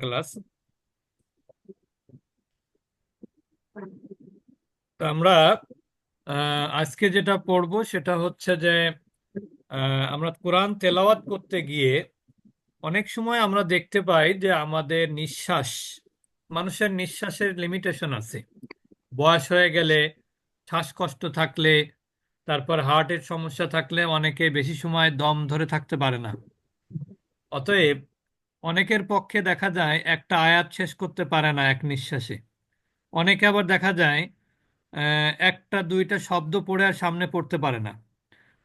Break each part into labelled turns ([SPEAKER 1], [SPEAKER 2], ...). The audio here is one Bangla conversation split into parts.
[SPEAKER 1] ক্লাস আমরা আজকে যেটা পড়ব সেটা হচ্ছে যে আমরা কোরআন তেলাওয়াত করতে গিয়ে অনেক সময় আমরা দেখতে পাই যে আমাদের নিঃশ্বাস, মানুষের নিঃশ্বাসের লিমিটেশন আছে। বয়স হয়ে গেলে শ্বাসকষ্ট থাকলে, তারপর হার্টের সমস্যা থাকলে অনেকে বেশি সময় দম ধরে থাকতে পারে না। অতএব অনেকের পক্ষে দেখা যায় একটা আয়াত শেষ করতে পারে না এক নিঃশ্বাসে। অনেকে আবার দেখা যায় একটা, দুইটা শব্দ পড়ে আর সামনে পড়তে পারে না।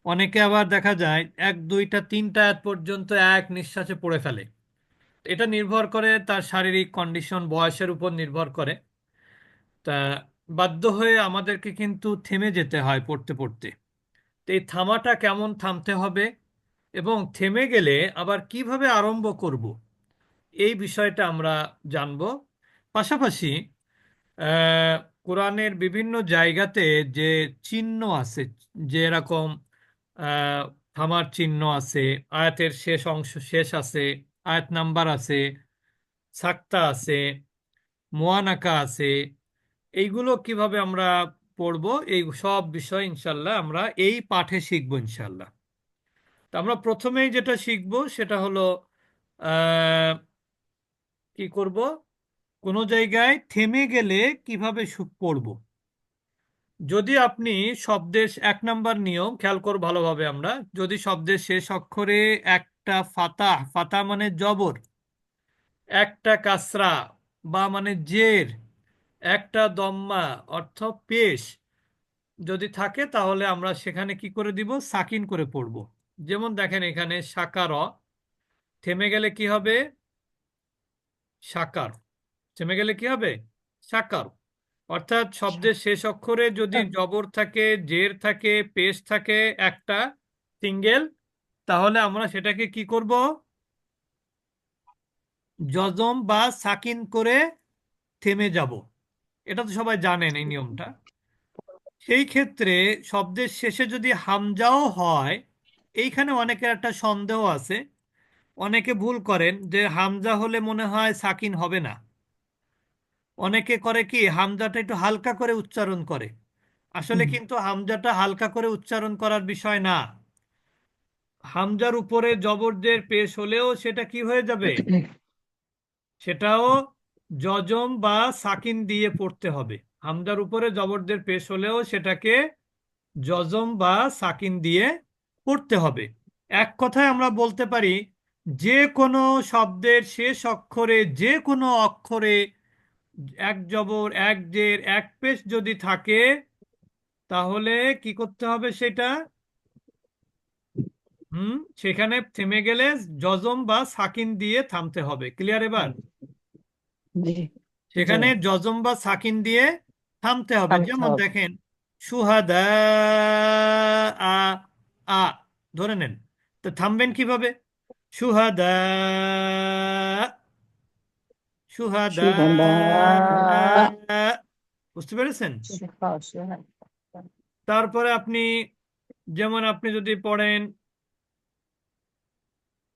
[SPEAKER 1] অনেকে আবার দেখা যায় এক, দুইটা, তিনটা আয়াত পর্যন্ত এক নিঃশ্বাসে পড়ে ফেলে। এটা নির্ভর করে তার শারীরিক কন্ডিশন বয়সের উপর নির্ভর করে। তা বাধ্য হয়ে আমাদেরকে কিন্তু থেমে যেতে হয় পড়তে পড়তে। তো এই থামাটা কেমন থামতে হবে এবং থেমে গেলে আবার কীভাবে আরম্ভ করব? এই বিষয়টা আমরা জানব। পাশাপাশি কোরআনের বিভিন্ন জায়গাতে যে চিহ্ন আছে যেরকম আহ, থামার চিহ্ন আছে আয়াতের শেষ অংশ শেষ আছে আয়াত নাম্বার আছে সাক্তা আছে মোয়ানাকা আছে এইগুলো কীভাবে আমরা পড়ব এই সব বিষয় ইনশাল্লাহ আমরা এই পাঠে শিখব ইনশাল্লাহ তো আমরা প্রথমেই যেটা শিখব সেটা হলো কি করব? কোনো জায়গায় থেমে গেলে কীভাবে পড়ব? যদি আপনি শব্দের এক নাম্বার নিয়ম, খেয়াল করো ভালোভাবে আমরা, যদি শব্দের শেষ অক্ষরে একটা ফাতা ফাতা মানে জবর, একটা কাসরা বা মানে জের, একটা দম্মা অর্থ পেশ, যদি থাকে তাহলে আমরা সেখানে কি করে দিব? সাকিন করে পড়ব। যেমন দেখেন এখানে সাকার, থেমে গেলে কি হবে? সাকার। থেমে গেলে কি হবে? সাকার। অর্থাৎ শব্দের শেষ অক্ষরে যদি জবর থাকে জের থাকে পেশ থাকে একটা সিঙ্গেল তাহলে আমরা সেটাকে কি করব? জজম বা সাকিন করে থেমে যাব। এটা তো সবাই জানেন এই নিয়মটা। সেই ক্ষেত্রে শব্দের শেষে যদি হামজাও হয় এইখানে অনেকের একটা সন্দেহ আছে। অনেকে ভুল করেন যে হামজা হলে মনে হয় সাকিন হবে না। অনেকে করে কি হামজাটা একটু হালকা করে উচ্চারণ করে। আসলে কিন্তু হামজাটা হালকা করে উচ্চারণ করার বিষয় না। হামজার উপরে জবরদের পেশ হলেও সেটা কি হয়ে যাবে? সেটাও জজম বা সাকিন দিয়ে পড়তে হবে। হামজার উপরে জবরদের পেশ হলেও সেটাকে জজম বা সাকিন দিয়ে পড়তে হবে। এক কথায় আমরা বলতে পারি যে কোনো শব্দের শেষ অক্ষরে যে কোনো অক্ষরে এক জবর এক জের এক পেশ যদি থাকে তাহলে কি করতে হবে সেটা? হুম সেখানে থেমে গেলে জজম বা সাকিন দিয়ে থামতে হবে। ক্লিয়ার এবার?
[SPEAKER 2] জি।
[SPEAKER 1] সেখানে জজম বা সাকিন দিয়ে থামতে হবে। যেমন দেখেন সুহাদা আ আ ধরে নেন। তো থামবেন কীভাবে? সুহাদা। সুহাদা। বুঝতে পেরেছেন? তারপরে আপনি যেমন আপনি যদি পড়েন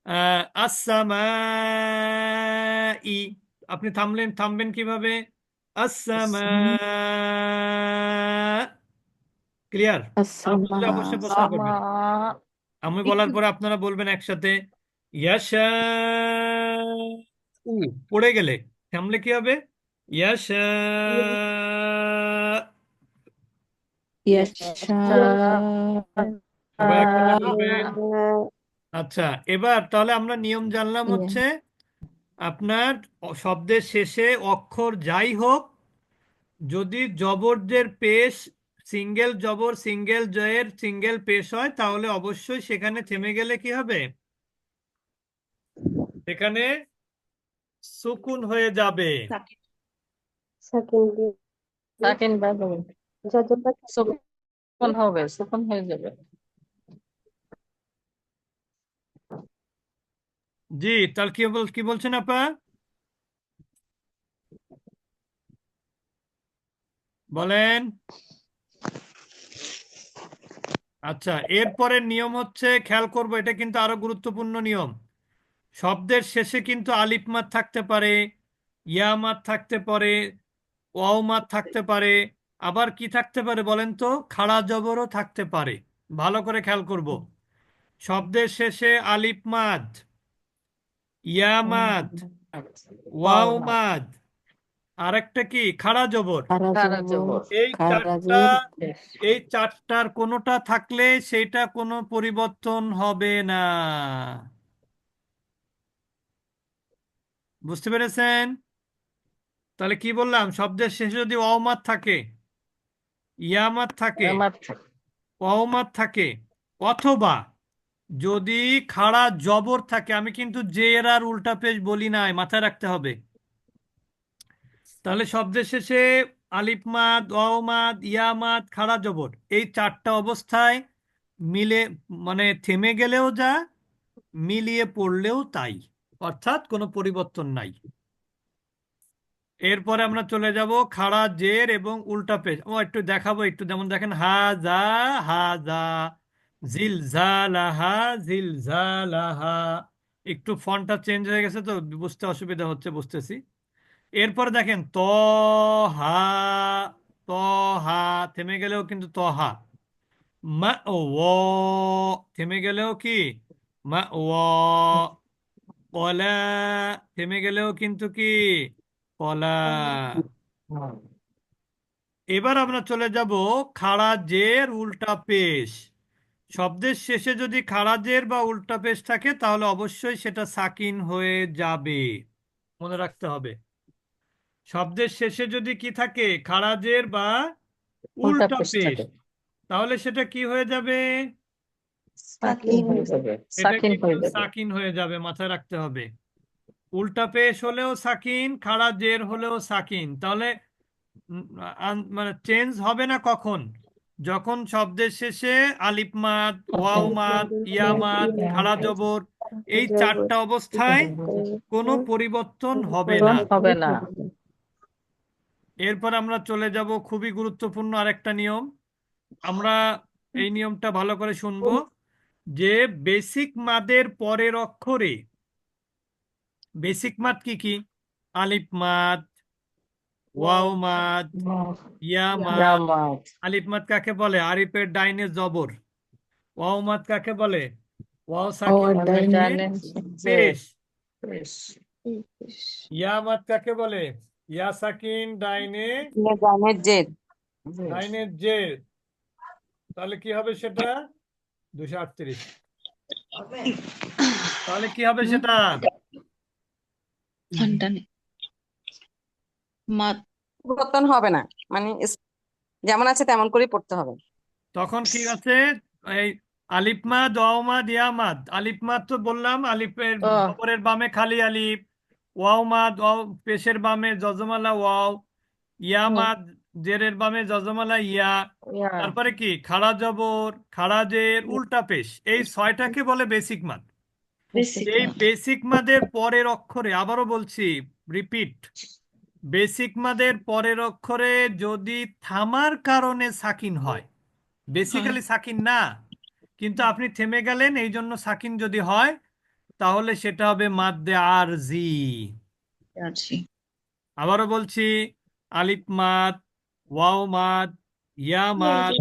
[SPEAKER 1] আহ, আসসামাই। আপনি থামলেন থামবেন কীভাবে? আসসামা। ক্লিয়ার? অবশ্যই প্রশ্ন করবেন। আমি বলার পরে আপনারা বলবেন একসাথে ইয়াশা উ পড়ে গেলে থামলে কি হবে? ইয়াশা আচ্ছা এবার তাহলে আমরা নিয়ম জানলাম। হচ্ছে আপনার শব্দের শেষে অক্ষর যাই হোক যদি জবরদের পেশ সিঙ্গেল জবর সিঙ্গেল জয়ের সিঙ্গেল পেশ হয় তাহলে অবশ্যই সেখানে থেমে গেলে কি হবে? সেখানে সুকুন হয়ে যাবে।
[SPEAKER 3] সাকিন দিয়ে।
[SPEAKER 2] সাকিন বাবু সুকুন হবে সুকুন হয়ে যাবে।
[SPEAKER 1] জি তাহলে কি বল কি বলছেন আপা? বলেন। আচ্ছা এরপরের নিয়ম হচ্ছে খেয়াল করব এটা কিন্তু আরও গুরুত্বপূর্ণ নিয়ম। শব্দের শেষে কিন্তু আলিফ মাদ থাকতে পারে ইয়া মাদ থাকতে পারে ওয়াও মাদ থাকতে পারে আবার কি থাকতে পারে বলেন তো? খাড়া জবরও থাকতে পারে। ভালো করে খেয়াল করব। শব্দের শেষে আলিফ মাদ ইয়া মাদ ওয়াও মাদ আরেকটা কি? খাড়া জবর।
[SPEAKER 2] খাড়া জবর।
[SPEAKER 1] এই চারটা এই চারটার কোনোটা থাকলে সেটা কোনো পরিবর্তন হবে না। বুঝতে পেরেছেন? তাহলে কি বললাম? শব্দের শেষে যদি অমাত থাকে ইয়ামাত থাকে অমাত থাকে। অথবা যদি খাড়া জবর থাকে আমি কিন্তু জের আর উল্টা পেশ বলি নাই মাথায় রাখতে হবে। তাহলে শব্দের শেষে আলিফ মাদ ওয়াও মাদ ইয়া মাদ খাড়া জবর এই চারটা অবস্থায় মিলে মানে থেমে গেলেও যা মিলিয়ে পড়লেও তাই। অর্থাৎ কোনো পরিবর্তন নাই। এরপরে আমরা চলে যাব খাড়া, জের এবং উল্টা পেজ ও, একটু দেখাবো, একটু যেমন দেখেন, হা, যা হা, যা, জিল লাহা জিল লাহা একটু ফন্টটা চেঞ্জ হয়ে গেছে তো, বুঝতে অসুবিধা হচ্ছে, বুঝতেছি। এরপরে দেখেন, ত, হা ত, হা, থেমে গেলেও কিন্তু ত, হা। মা, ও থেমে গেলেও কি? মা ও কলা থেমে গেলেও কিন্তু কি? কলা। এবার আমরা চলে যাব খাড়া জের উল্টা পেশ। শব্দের শেষে যদি খাড়া জের বা উল্টা পেশ থাকে তাহলে অবশ্যই সেটা সাকিন হয়ে যাবে। মনে রাখতে হবে। শব্দের শেষে যদি কি থাকে? খাড়া জের বা
[SPEAKER 2] উল্টা পেশ
[SPEAKER 1] তাহলে সেটা কি হয়ে যাবে?
[SPEAKER 2] সাকিন হয়ে যাবে।
[SPEAKER 1] এটা
[SPEAKER 2] সাকিন
[SPEAKER 1] কিন্তু
[SPEAKER 2] হয়ে যাবে।
[SPEAKER 1] সাকিন হয়ে যাবে মাথায় রাখতে হবে। উল্টা পেশ হলেও সাকিন খাড়া জের হলেও সাকিন তাহলে মানে চেঞ্জ হবে না কখন? যখন শব্দের শেষে আলিফ মাদ ওয়াও মাদ ইয়া মাদ খাড়া জবর এই চারটা অবস্থায় কোনো পরিবর্তন হবে না।
[SPEAKER 2] হবে না।
[SPEAKER 1] এরপর আমরা চলে যাব খুবই গুরুত্বপূর্ণ আরেকটা নিয়ম। আমরা এই নিয়মটা ভালো করে শুনব। যে বেসিক মাদের পরের অক্ষরে বেসিক মাদ কি কি? আলিফ মাদ ওয়াও মাদ ইয়া মাদ। আলিফ মাদ কাকে বলে? আরিফের ডাইনে জবর। ওয়াও মাদ কাকে বলে? ওয়াও সাকিন ডাইনে পেশ। ইয়া মাদ কাকে বলে? ইয়া সাকিন ডাইনে
[SPEAKER 4] জানের জেদ।
[SPEAKER 1] ডাইনে জের তাহলে কি হবে সেটা? দুশো আটত্রিশ। তাহলে কি হবে সেটা?
[SPEAKER 4] ঘণ্টা নেই। মাত পরিবর্তন হবে না। মানে যেমন আছে তেমন করেই পড়তে হবে।
[SPEAKER 1] তখন কি আছে এই তো বললাম আলিফের। জবরের বামে খালি আলিফ। ওয়াও মাদ ওয়াও পেশের বামে জজমালা ওয়াও। ইয়া
[SPEAKER 2] হুম।
[SPEAKER 1] মাদ জেরের বামে জজমালা ইয়া তারপরে কি? খাড়া জবর খাড়া জের উল্টা পেশ। এই ছয়টাকে বলে বেসিক মাদ। এই বেসিক মাদের পরের অক্ষরে আবারও বলছি রিপিট বেসিক মাদের পরের অক্ষরে যদি থামার কারণে সাকিন হয় বেসিক্যালি সাকিন না কিন্তু আপনি থেমে গেলেন এই জন্য সাকিন যদি হয় তাহলে সেটা হবে মাদ্দে আর
[SPEAKER 4] জি
[SPEAKER 1] আবারও বলছি আলিফ মাদ ওয়াও মাদ ইয়া মাদ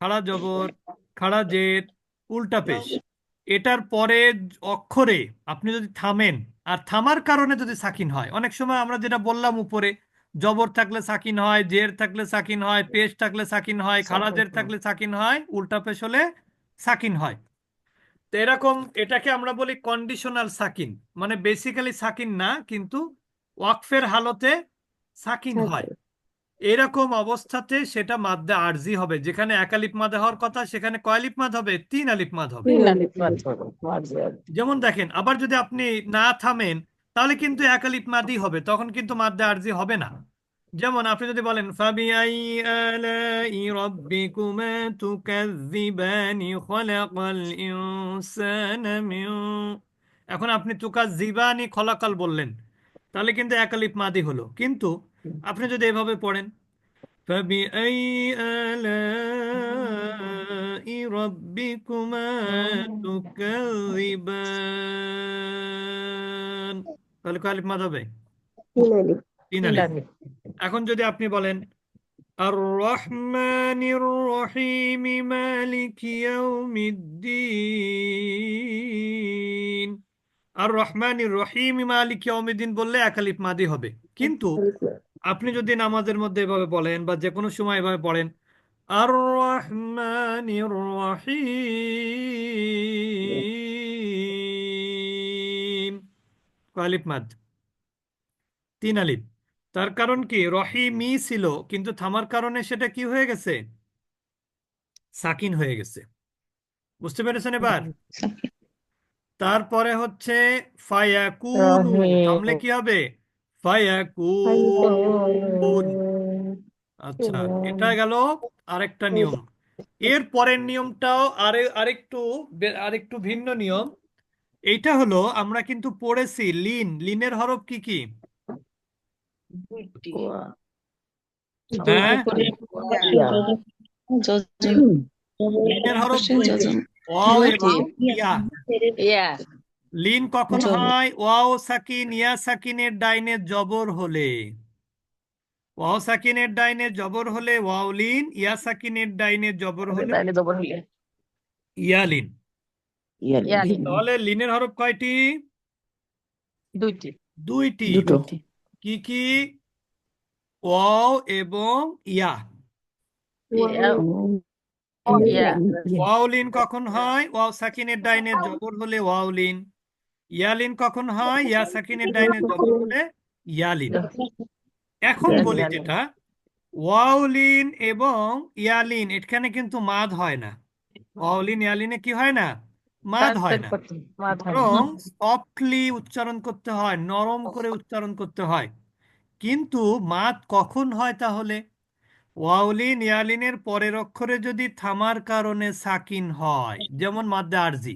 [SPEAKER 1] খাড়া জবর খাড়া জেদ উল্টা পেশ এটার পরে অক্ষরে আপনি যদি থামেন আর থামার কারণে যদি সাকিন হয় অনেক সময় আমরা যেটা বললাম উপরে জবর থাকলে সাকিন হয় জের থাকলে সাকিন হয় পেশ থাকলে সাকিন হয় খাড়া জের থাকলে সাকিন হয় উল্টা পেশ হলে সাকিন হয়। তো এরকম এটাকে আমরা বলি কন্ডিশনাল সাকিন। মানে বেসিক্যালি সাকিন না কিন্তু ওয়াকফের হালতে সাকিন হয়। এরকম অবস্থাতে সেটা মাদ্দে আরজি হবে। যেখানে এক আলিফ মাদ হওয়ার কথা সেখানে কয় আলিফ মাদ হবে? তিন আলিফ মাদ হবে। যেমন দেখেন আবার যদি আপনি না থামেন তাহলে কিন্তু এক আলিফ মাদই হবে তখন কিন্তু মাদ্দে আরজি হবে না। যেমন আপনি যদি বলেন ফাবিআই আলাই রাব্বিকুমা তুকাযযিবানি খলাকাল ইনসানা মিন এখন আপনি তুকাযযিবানি খলাকাল বললেন তাহলে কিন্তু এক আলিফ মাদি হলো। কিন্তু আপনি যদি এভাবে পড়েন فبأي آلاء ربكما تكذبان তাহলে কয় আলিফ মাদ হবে
[SPEAKER 3] তিন আলিফ
[SPEAKER 1] তিন
[SPEAKER 2] তিন
[SPEAKER 1] আলিফ
[SPEAKER 2] আলিফ
[SPEAKER 1] এখন যদি আপনি বলেন আর রহমানির রহিম মালিক ইয়াউমিদ্দিন আর রহমানির রহিম মালিক ইয়াউমিদ্দিন বললে এক আলিফ মাদি হবে কিন্তু
[SPEAKER 3] আলিফ না।
[SPEAKER 1] আপনি যদি নামাজের মধ্যে এভাবে বলেন বা যে কোনো সময় এভাবে পড়েন আর রহমানির রহিম। কয় আলিফ মাদ। তিন আলিফ। তার কারণ কি? রহিমি ছিল কিন্তু থামার কারণে সেটা কি হয়ে গেছে? সাকিন হয়ে গেছে। বুঝতে পেরেছেন এবার? তারপরে হচ্ছে ফায়াকুনু থামলে কি হবে? ফায়াকুন। আচ্ছা এটা গেল আরেকটা নিয়ম। এর পরের নিয়মটাও আরে আরেকটু আরেকটু ভিন্ন নিয়ম। এইটা হলো আমরা কিন্তু পড়েছি লিন। লিনের হরফ কি কি? হ্যাঁ? লিনের হরফ দুইটি ওয়াও এবং ইয়া।
[SPEAKER 2] ইয়া।
[SPEAKER 1] লিন কখন হয়? ওয়াও সাকিন ইয়া সাকিনের ডাইনে জবর হলে। ওয়াও সাকিনের ডাইনে জবর হলে ওয়াও লিন ইয়া সাকিনের ডাইনে জবর হলে।
[SPEAKER 2] তাহলে জবর হইলে
[SPEAKER 1] ইয়া লিন। তাহলে লিনের হরফ কয়টি?
[SPEAKER 2] দুইটি।
[SPEAKER 1] দুইটি।
[SPEAKER 2] দুটো।
[SPEAKER 1] কি কি? ওয়াও এবং ইয়া। ওয়াও লিন কখন হয়? ওয়াও সাকিনের ডাইনে জবর হলে ওয়াও লিন। ইয়া লিন কখন হয়? ইয়া সাকিনের ডাইনে জবর হলে ইয়া লিন এখন বলি যেটা ওয়াউলিন এবং ইয়ালিন এখানে কিন্তু মাদ হয় না। ওয়াউলিন ইয়ালিনে কি হয় না? মাদ হয় না।
[SPEAKER 2] হয়
[SPEAKER 1] বরং সফটলি উচ্চারণ করতে হয় নরম করে উচ্চারণ করতে হয়। কিন্তু মাদ কখন হয় তাহলে? ওয়াউলিন ইয়ালিনের পরের অক্ষরে যদি থামার কারণে সাকিন হয় যেমন মাদ্দা আরজি।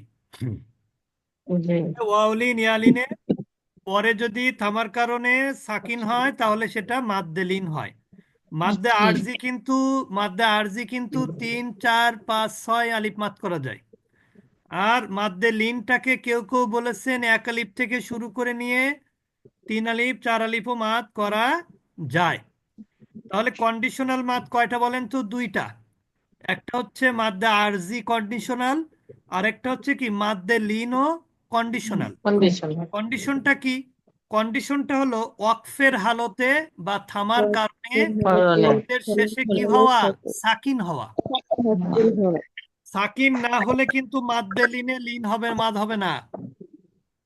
[SPEAKER 1] ওয়াউলিন ইয়ালিনের পরে যদি থামার কারণে সাকিন হয় তাহলে সেটা মাদ্দে লিন হয়। মাদ্দে। আরজি কিন্তু মাদ্দে আরজি কিন্তু তিন চার পাঁচ ছয় আলিফ মাদ করা যায়। আর মাদ্দে লিনটাকে কেউ কেউ বলেছেন এক আলিফ থেকে শুরু করে নিয়ে তিন আলিফ চার আলিফও মাত করা যায়। তাহলে কন্ডিশনাল মাত কয়টা বলেন তো? দুইটা। একটা হচ্ছে মাদ্দে আরজি কন্ডিশনাল আর একটা হচ্ছে কি? মাদ্দে লিন ও কন্ডিশনাল কন্ডিশনটা কি? কন্ডিশনটা হলো ওয়াকফের হালতে বা থামার কারণে। শব্দের শেষে কি হওয়া? সাকিন হওয়া। সাকিন না হলে কিন্তু মাদ্দে লিনে লিন হবে মাদ হবে না।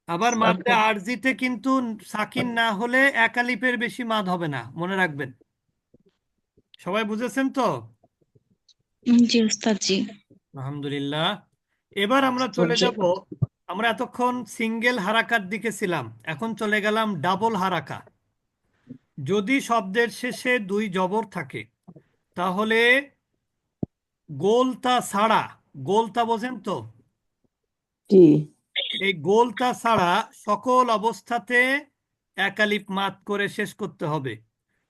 [SPEAKER 1] আবার মাদ্দে আরজিতে কিন্তু সাকিন না হলে এক আলিফের বেশি মাদ হবে না। মনে রাখবেন। সবাই বুঝেছেন তো?
[SPEAKER 5] জি উস্তাদ জি
[SPEAKER 1] আলহামদুলিল্লাহ। এবার আমরা চলে যাব আমরা এতক্ষণ সিঙ্গেল হারাকার দিকে ছিলাম এখন চলে গেলাম ডাবল হারাকা। যদি শব্দের শেষে দুই জবর থাকে তাহলে গোলতা ছাড়া গোলতা বোঝেন তো? এই গোলতা ছাড়া সকল অবস্থাতে একালিপ মাত করে শেষ করতে হবে।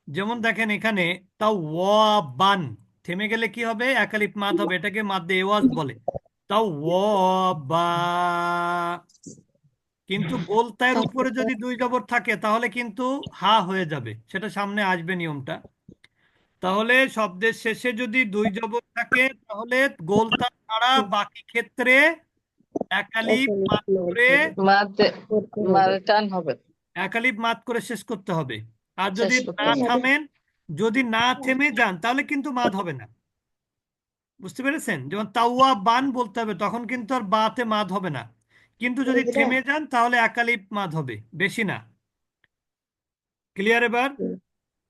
[SPEAKER 1] যেমন দেখেন এখানে তাও ওয়া বান থেমে গেলে কি হবে? একালিপ মাত হবে এটাকে মাদ্দে এওয়াজ বলে। তাও ওয়া বা কিন্তু গোলতায়ের উপরে যদি দুই জবর থাকে তাহলে কিন্তু হা হয়ে যাবে। সেটা সামনে আসবে নিয়মটা। তাহলে শব্দের শেষে যদি দুই জবর থাকে তাহলে গোলতা ছাড়া বাকি ক্ষেত্রে একালিপ মাত করে একালিপ মাত করে শেষ করতে হবে। আর যদি না থামেন যদি না থেমে যান তাহলে কিন্তু মাদ হবে না। বুঝতে পেরেছেন? যখন তাওয়া বান বলতে হবে তখন কিন্তু আর বাতে মাদ হবে না। কিন্তু যদি থেমে যান তাহলে একালিপ মাদ হবে বেশি না। ক্লিয়ার এবার?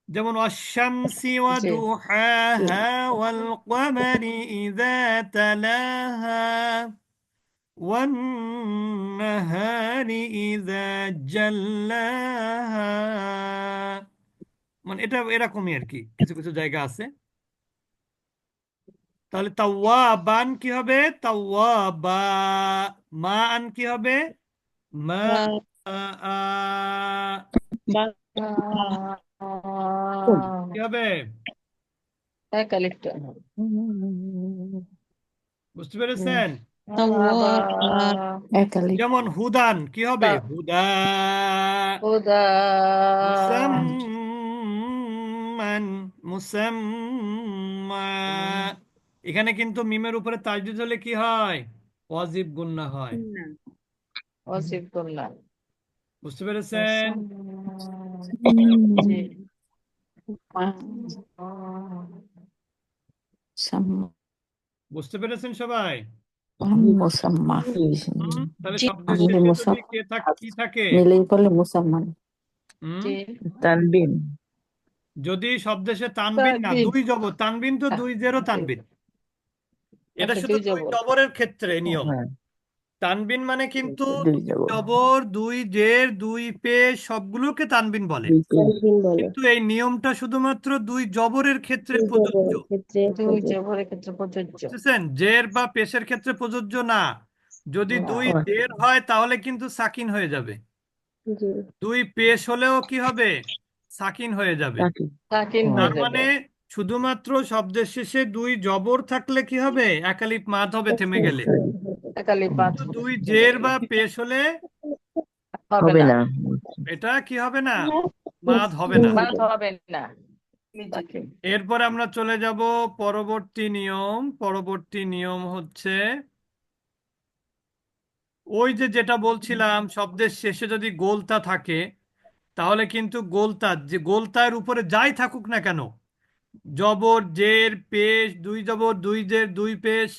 [SPEAKER 1] যেমন অশামসি ওয়া দুহাহা ওয়াল কমারি ইযা তালাহা ওয়ান ইযা জাল্লাহা। মানে এটা এরকমই আর কি কিছু কিছু জায়গা আছে। তাহলে তাওয়াবান কি হবে? তাওয়াবা মা আন কি হবে? মা কি হবে? বুঝতে পেরেছেন? যেমন হুদান কি হবে? হুদা।
[SPEAKER 2] হুদা।
[SPEAKER 1] মুসাম্মান মুসাম্মা। এখানে কিন্তু মিমের উপরে তাজদিদ হলে কি হয়? ওয়াজিব গুন্না হয়।
[SPEAKER 2] ওয়াজিব গুন্না।
[SPEAKER 1] বুঝতে পেরেছেন? বুঝতে পেরেছেন সবাই? তাহলে কে থাকে যদি শব্দেশে তানবিন না
[SPEAKER 2] তানবিন।
[SPEAKER 1] দুই জবর তানবিন তো দুই জেরো তানবিন। এটা
[SPEAKER 2] আচ্ছা,
[SPEAKER 1] শুধু
[SPEAKER 2] দুই
[SPEAKER 1] জবরের ক্ষেত্রে নিয়ম।
[SPEAKER 3] হ্যাঁ।
[SPEAKER 1] তানবিন মানে কিন্তু
[SPEAKER 3] জবর।
[SPEAKER 1] দুই জের দুই পেশ সবগুলোকে তানবিন বলে। কিন্তু এই নিয়মটা শুধুমাত্র দুই জবরের ক্ষেত্রে প্রযোজ্য।
[SPEAKER 2] দুই জবরের ক্ষেত্রে প্রযোজ্য।
[SPEAKER 1] বুঝতেছেন? জের বা পেশের ক্ষেত্রে প্রযোজ্য না। যদি দুই জের হয় তাহলে কিন্তু সাকিন হয়ে যাবে। দুই পেশ হলেও কি হবে? সাকিন হয়ে যাবে। তার মানে শুধুমাত্র শব্দের শেষে দুই জবর থাকলে কি হবে? একালিপ মাত হবে থেমে গেলে। দুই জের বা পেশ হলে
[SPEAKER 3] হবে না।
[SPEAKER 1] এটা কি হবে না? মাদ হবে না।
[SPEAKER 2] বাদ হবে না। সাকিন।
[SPEAKER 1] আমরা চলে যাব পরবর্তী নিয়ম। পরবর্তী নিয়ম হচ্ছে ওই যে যেটা বলছিলাম শব্দের শেষে যদি গোলতা থাকে তাহলে কিন্তু গোলতা যে গোলতার উপরে যাই থাকুক না কেন জবর জের পেশ দুই জবর দুই জের দুই পেশ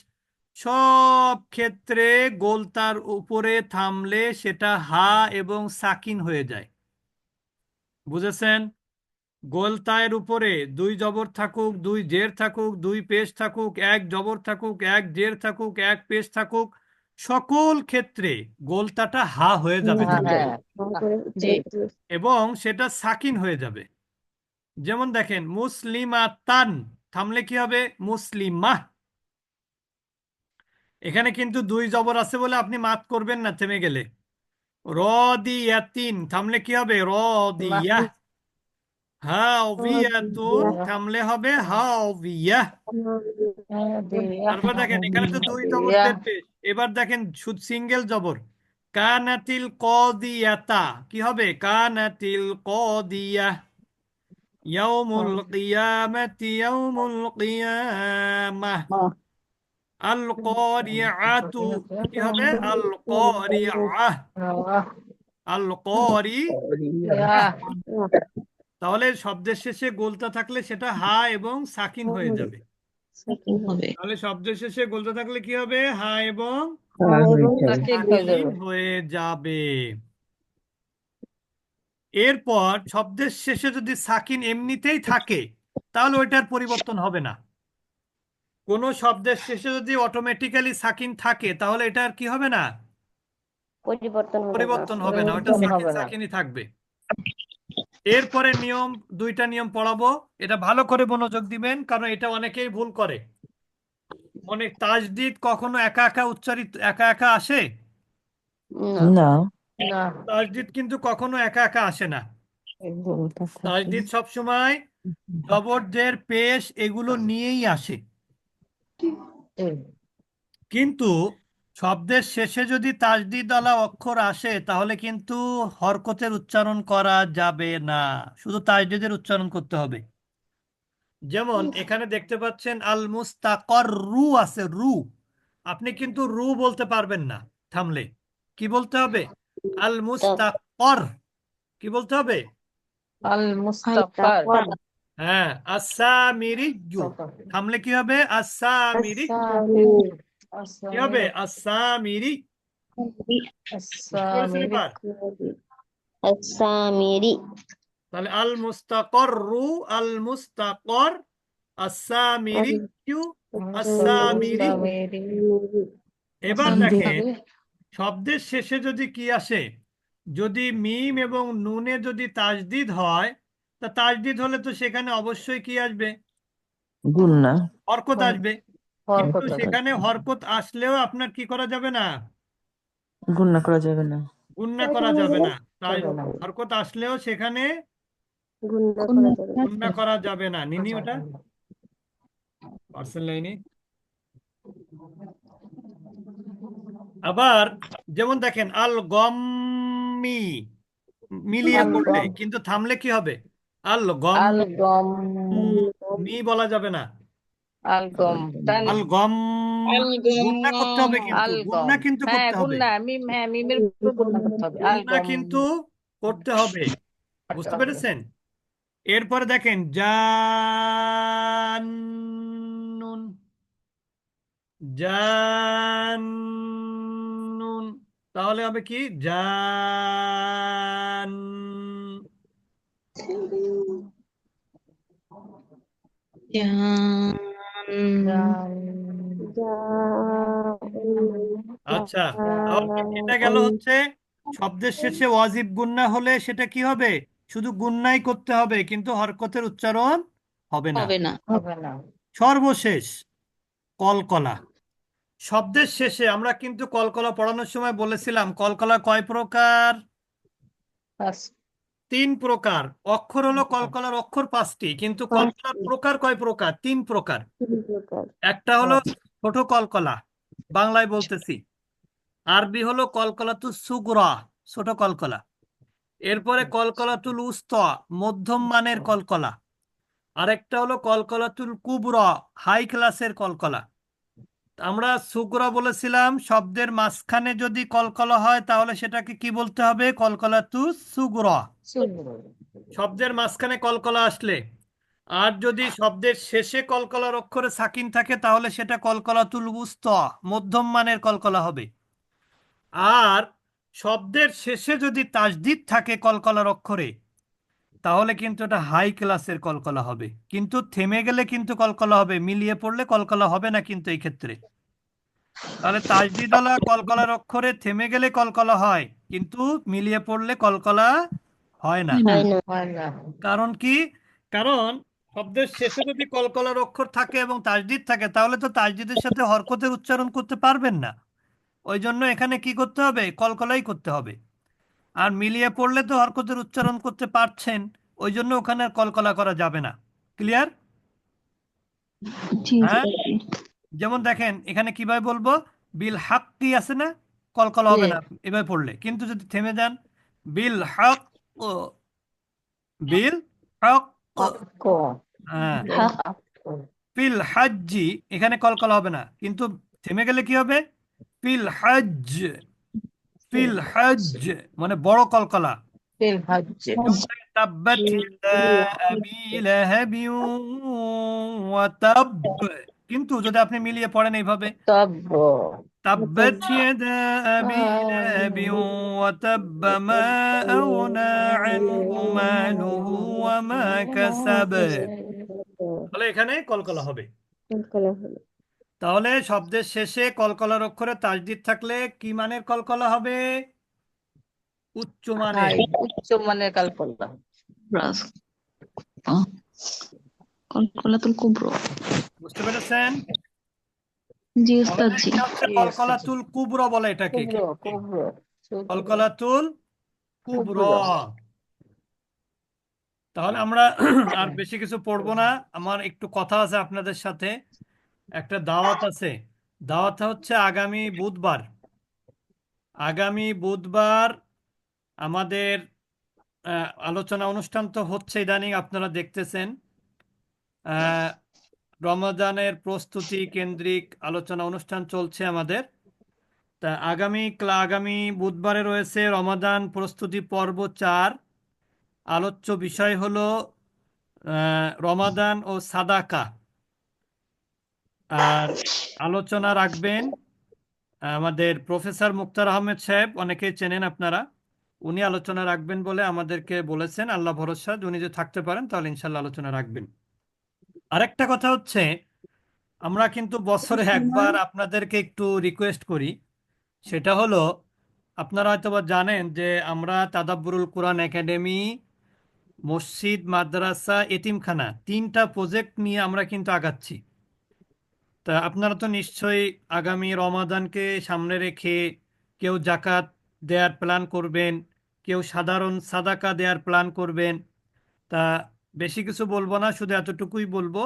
[SPEAKER 1] সব ক্ষেত্রে গোলতার উপরে থামলে সেটা হা এবং সাকিন হয়ে যায় বুঝেছেন গোলতায়ের উপরে দুই জবর থাকুক দুই জের থাকুক দুই পেশ থাকুক এক জবর থাকুক এক জের থাকুক এক পেশ থাকুক সকল ক্ষেত্রে গোলতাটা হা হয়ে যাবে
[SPEAKER 2] হ্যাঁ। হ্যাঁ।
[SPEAKER 1] এবং সেটা সাকিন হয়ে যাবে যেমন দেখেন মুসলিমাতান থামলে কি হবে? মুসলিমাহ এখানে কিন্তু দুই জবর আছে বলে আপনি মাত করবেন না থেমে গেলে। রদিয়াতিন থামলে কি হবে? রদিয়াহ হাওভিয়াতুন থামলে হবে হাওভিয়াহ তারপর দেখেন এখানে তো দুই জবর। এবার দেখেন শুধু সিঙ্গেল জবর। কানাতিল কদিয়াতা কি হবে? কানাতিল কদিয়া। ইয়াউমুল কিয়ামাতি ইয়াউমুল কিয়ামাহ
[SPEAKER 2] মা।
[SPEAKER 1] আল করিআতু কি হবে আল করিআহ আল করি তাহলে শব্দের শেষে গোলতা থাকলে সেটা হা এবং সাকিন হয়ে যাবে। তাহলে শব্দের শেষে গোলতা থাকলে কি হবে? হা এবং
[SPEAKER 3] হ্যাঁ, হয়ে যাবে।
[SPEAKER 2] সাকিন হয়ে যাবে
[SPEAKER 1] সাকিন হয়ে যাবে এরপর শব্দের শেষে যদি সাকিন এমনিতেই থাকে তাহলে ওইটার পরিবর্তন হবে না। কোনো শব্দের শেষে যদি অটোমেটিক্যালি সাকিন থাকে তাহলে এটার কি হবে না?
[SPEAKER 6] পরিবর্তন হবে না।
[SPEAKER 1] পরিবর্তন হবে না ওটা সাকিন সাকিনই থাকবে। এরপরে নিয়ম দুইটা নিয়ম পড়াবো। এটা ভালো করে মনোযোগ দিবেন কারণ এটা অনেকেই ভুল করে। অনেক তাজদিদ কখনো একা একা উচ্চারিত একা একা আসে?
[SPEAKER 6] না।
[SPEAKER 3] না।
[SPEAKER 2] না
[SPEAKER 1] কিন্তু কখনো একা একা আসে না। তাজদিদ সবসময় জবরদের পেশ এগুলো নিয়েই আসে। কিন্তু শব্দের শেষে যদি তাজদিদওয়ালা অক্ষর আসে তাহলে কিন্তু হরকতের উচ্চারণ করা যাবে না। শুধু তাজদিদের উচ্চারণ করতে হবে। যেমন এখানে দেখতে পাচ্ছেন আল মুস্তাকর রু আছে রু। আপনি কিন্তু রু বলতে পারবেন না থামলে। কি বলতে হবে? আল মুস্তাকর কি বলতে হবে?
[SPEAKER 2] আল
[SPEAKER 6] তারপর
[SPEAKER 1] হ্যাঁ থামলে কি হবে? আসামিরি কি হবে? আসামিরি
[SPEAKER 2] আসামিরি
[SPEAKER 1] তাহলে আল মুস্তাকর রু আল মুস্তাকর আসামিরিয়্যু আসামিরি এবার দেখেন শব্দের শেষে যদি কি আসে? যদি মিম এবং নুনে যদি তাজদিদ হয় তা তাজদিদ হলে তো সেখানে অবশ্যই কি আসবে? হরকত। আসবে। কিন্তু সেখানে হরকত আসলেও আপনার কি করা যাবে না?
[SPEAKER 3] গুণ না করা যাবে না।
[SPEAKER 1] গুন্না করা যাবে না। তাই হরকত আসলেও সেখানে
[SPEAKER 6] গুণনা করা যাবে না।
[SPEAKER 1] গুন্না করা যাবে না। নিনি ওটা? পার্সেল লাইনে আবার যেমন দেখেন আল গম্মি মিলিয়ে
[SPEAKER 2] আল
[SPEAKER 1] পড়লে কিন্তু থামলে কি হবে? আল গম মি বলা যাবে না। আল গম করতে হবে কিন্তু
[SPEAKER 2] হ্যাঁ
[SPEAKER 1] করতে হবে।
[SPEAKER 2] গুন্না মিম হ্যাঁ মিমের উপর করতে হবে।
[SPEAKER 1] গুন্না
[SPEAKER 2] আলগম
[SPEAKER 1] কিন্তু করতে হবে। বুঝতে পেরেছেন? এরপরে দেখেন জান্নুন জান্নুন তাহলে হবে কি? জান আচ্ছা এটা গেল হচ্ছে শব্দের শেষে ওয়াজিব গুন্না হলে সেটা কি হবে? শুধু গুন্নাই করতে হবে কিন্তু হরকতের উচ্চারণ হবে না।
[SPEAKER 5] হবে না।
[SPEAKER 2] হবে না।
[SPEAKER 1] সর্বশেষ কলকলা। শব্দের শেষে আমরা কিন্তু কলকলা পড়ানোর সময় বলেছিলাম কলকলা কয় প্রকার? তিন প্রকার। অক্ষর হলো কলকলার অক্ষর পাঁচটি কিন্তু কলকলার প্রকার কয় প্রকার? তিন প্রকার। একটা হলো ছোট কলকলা বাংলায় বলতেছি। আরবি হলো কলকলাতুল সুগরা ছোট কলকলা। এরপরে কলকলাতুল উস্তা মধ্যম মানের কলকলা। আরেকটা হলো কলকলাতুল কুবরা হাই ক্লাসের কলকলা। আমরা সুগরা বলেছিলাম শব্দের মাঝখানে যদি কলকলা হয় তাহলে সেটাকে কি বলতে হবে? কলকলাতু সুগরা। শব্দের মাঝখানে কলকলা আসলে। আর যদি শব্দের শেষে কলকলার অক্ষরে সাকিন থাকে তাহলে সেটা কলকলাতুল উস্তা মধ্যম মানের কলকলা হবে। আর শব্দের শেষে যদি তাসদিদ থাকে কলকলার অক্ষরে তাহলে কিন্তু এটা হাই ক্লাসের কলকলা হবে। কিন্তু থেমে গেলে কিন্তু কলকলা হবে মিলিয়ে পড়লে কলকলা হবে না কিন্তু এই ক্ষেত্রে। তাহলে তাসদিদওয়ালা কলকলার অক্ষরে থেমে গেলে কলকলা হয় কিন্তু মিলিয়ে পড়লে কলকলা হয় না।
[SPEAKER 5] না।
[SPEAKER 2] না।
[SPEAKER 1] কারণ কি? কারণ শব্দের শেষে যদি কলকলার অক্ষর থাকে এবং তাজদিদ থাকে তাহলে তো তাজদিদের সাথে হরকতের উচ্চারণ করতে পারবেন না। ওই জন্য এখানে কি করতে হবে? কলকলাই করতে হবে। আর মিলিয়ে পড়লে তো হরকতের উচ্চারণ করতে পারছেন ওই জন্য ওখানে আর কলকলা করা যাবে না। ক্লিয়ার? হ্যাঁ? যেমন দেখেন এখানে কীভাবে বলব? বিল হাক কি আছে না? কলকলা হবে না এভাবে পড়লে। কিন্তু যদি থেমে যান বিল হক বিল হক হ্যাঁ। ফিল হাজ্জি এখানে কলকলা হবে না। কিন্তু থেমে গেলে কি হবে? ফিল হজ ফিল হজ মানে বড় কলকলা
[SPEAKER 2] ফিল হজ্জ।
[SPEAKER 1] তাব্বাত আবি লাহাবি ওয়া তাব কিন্তু যদি আপনি মিলিয়ে পড়েন এইভাবে।
[SPEAKER 2] তব
[SPEAKER 1] তাব্বাত ইয়াদা আবি লাহাবি ওয়া তাব মা আগনা আনহু মালুহু ওয়া মা কাসাব। তাহলে এখানে কলকলা হবে। তাহলে শব্দের শেষে কলকলার অক্ষরে তাসদিদ থাকলে কি মানের কলকলা হবে? উচ্চ মানের।
[SPEAKER 2] উচ্চ মানের কালপল্লা
[SPEAKER 5] ব্রাস কলকলাতুল কুবরা।
[SPEAKER 1] বুঝতে পেরেছেন?
[SPEAKER 5] জি
[SPEAKER 1] তাহলে
[SPEAKER 5] উস্তাদ জি।
[SPEAKER 1] কলকলাতুল কুবরা বলে এটাকে। কলকলাতুল কুবরা। তাহলে আমরা আর বেশি কিছু পড়ব না। আমার একটু কথা আছে আপনাদের সাথে। একটা দাওয়াত আছে। দাওয়াত হচ্ছে আগামী বুধবার। আগামী বুধবার আমাদের আহ, আলোচনা অনুষ্ঠান তো হচ্ছে ইদানিং আপনারা দেখতেছেন। আহ, রমজানের প্রস্তুতি কেন্দ্রিক আলোচনা অনুষ্ঠান চলছে আমাদের। তা আগামী আগামী বুধবারে রয়েছে রমাদান প্রস্তুতি পর্ব চার। আলোচ্য বিষয় হল রমাদান ও সাদাকা। আর আলোচনা রাখবেন, আমাদের প্রফেসর মুক্তার আহমেদ সাহেব, অনেকেই চেনেন আপনারা। উনি আলোচনা রাখবেন বলে আমাদেরকে বলেছেন। আল্লাহ ভরসা উনি যদি থাকতে পারেন তাহলে ইনশাল্লাহ আলোচনা রাখবেন। আরেকটা কথা হচ্ছে আমরা কিন্তু বছরে একবার আপনাদেরকে একটু রিকোয়েস্ট করি। সেটা হলো আপনারা হয়তোবা জানেন যে আমরা তাদাব্বুরুল কোরআন একাডেমি মসজিদ মাদ্রাসা এতিমখানা তিনটা প্রজেক্ট নিয়ে আমরা কিন্তু আগাচ্ছি। তা আপনারা তো নিশ্চয়ই আগামী রমাদানকে সামনে রেখে কেউ জাকাত দেওয়ার প্ল্যান করবেন কেউ সাধারণ সাদাকা দেওয়ার প্ল্যান করবেন। তা বেশি কিছু বলব না, শুধু এতটুকুই বলব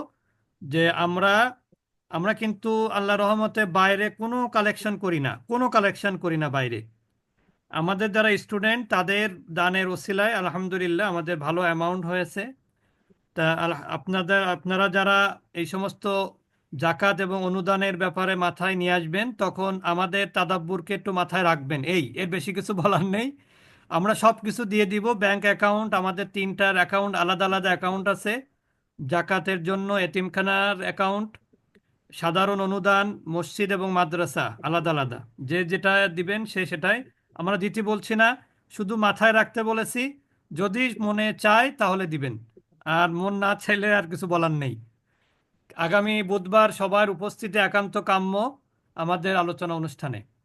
[SPEAKER 1] যে আমরা আমরা কিন্তু আল্লাহ রহমতে বাইরে কোনো কালেকশন করি না, কোনো কালেকশন করি না বাইরে। আমাদের যারা স্টুডেন্ট তাদের দানের ওসিলায় আলহামদুলিল্লাহ আমাদের ভালো অ্যামাউন্ট হয়েছে। তা আপনাদের, আপনারা যারা এই সমস্ত জাকাত এবং অনুদানের ব্যাপারে মাথায় নিয়ে আসবেন, তখন আমাদের তাদাব্বুরকে একটু মাথায় রাখবেন। এই, এর বেশি কিছু বলার নেই। আমরা সব কিছু দিয়ে দিব। ব্যাংক অ্যাকাউন্ট আমাদের তিনটার অ্যাকাউন্ট আলাদা আলাদা অ্যাকাউন্ট আছে। জাকাতের জন্য এতিমখানার অ্যাকাউন্ট সাধারণ অনুদান, মসজিদ এবং মাদ্রাসা, আলাদা আলাদা। যে যেটা দিবেন সে সেটাই। আমরা দিতে বলছি না, শুধু মাথায় রাখতে বলেছি, যদি মনে চায় তাহলে দিবেন। আর মন না চাইলে আর কিছু বলার নেই। আগামী বুধবার সবার উপস্থিতি একান্ত কাম্য আমাদের আলোচনা অনুষ্ঠানে।